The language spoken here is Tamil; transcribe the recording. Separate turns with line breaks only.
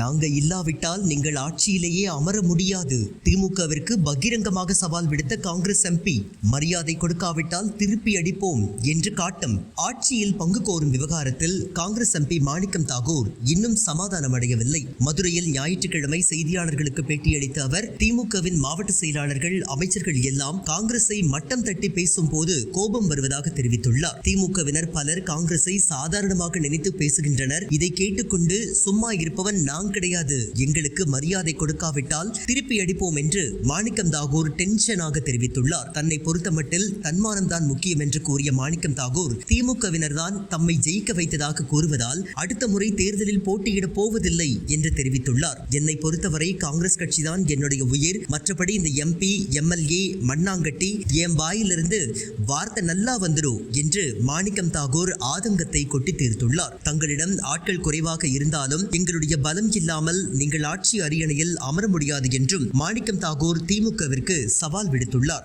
நாங்க இல்லாவிட்டால் நீங்கள் ஆட்சியிலேயே அமர முடியாது. திமுகவிற்கு பகிரங்கமாக சவால் விடுத்த காங்கிரஸ் எம்பி மரியாதை கொடுக்காவிட்டால் திருப்பி அடிப்போம் என்று காட்டும். ஆட்சியில் பங்கு கோரும் விவகாரத்தில் காங்கிரஸ் எம்பி மாணிக்கம் தாகூர் இன்னும் சமாதானம் அடையவில்லை. மதுரையில் ஞாயிற்றுக்கிழமை செய்தியாளர்களுக்கு பேட்டியளித்த அவர் திமுகவின் மாவட்ட செயலாளர்கள் அமைச்சர்கள் எல்லாம் காங்கிரஸை மட்டம் தட்டி பேசும் போது கோபம் வருவதாக தெரிவித்துள்ளார். திமுகவினர் பலர் காங்கிரஸை சாதாரணமாக நினைத்து பேசுகின்றனர். இதை கேட்டுக்கொண்டு சும்மா இருப்பவன் நான் கிடையாது. எங்களுக்கு மரியாதை கொடுக்காவிட்டால் திருப்பி அடிப்போம் என்று மாணிக்கம் தாகூர் டென்ஷனாக தெரிவித்துள்ளார். தன்னை பொறுத்தமட்டில் தன்மானம் தான் முக்கியம் என்று கூறிய மாணிக்கம் தாகூர் திமுகவினர் தான் தம்மை ஜெயிக்க வைத்ததாக கூறுவதால் அடுத்த முறை தேர்தலில் போட்டியிடப் போவதில்லை என்று தெரிவித்துள்ளார். என்னை பொறுத்தவரை காங்கிரஸ் கட்சிதான் என்னுடைய உயிர். மற்றபடி இந்த எம்பி எம்எல்ஏ மண்ணாங்கட்டி என் வாயிலிருந்து வார்த்தை நல்லா வந்துடும் என்று மாணிக்கம் தாகூர் ஆதங்கத்தை கொட்டி தீர்த்துள்ளார். தங்களிடம் ஆட்கள் குறைவாக இருந்தாலும் எங்களுடைய பலம் இல்லாமல் நீங்கள் ஆட்சி அரியணையில் அமர முடியாது என்றும் மாணிக்கம் தாகூர் திமுகவிற்கு சவால் விடுத்துள்ளார்.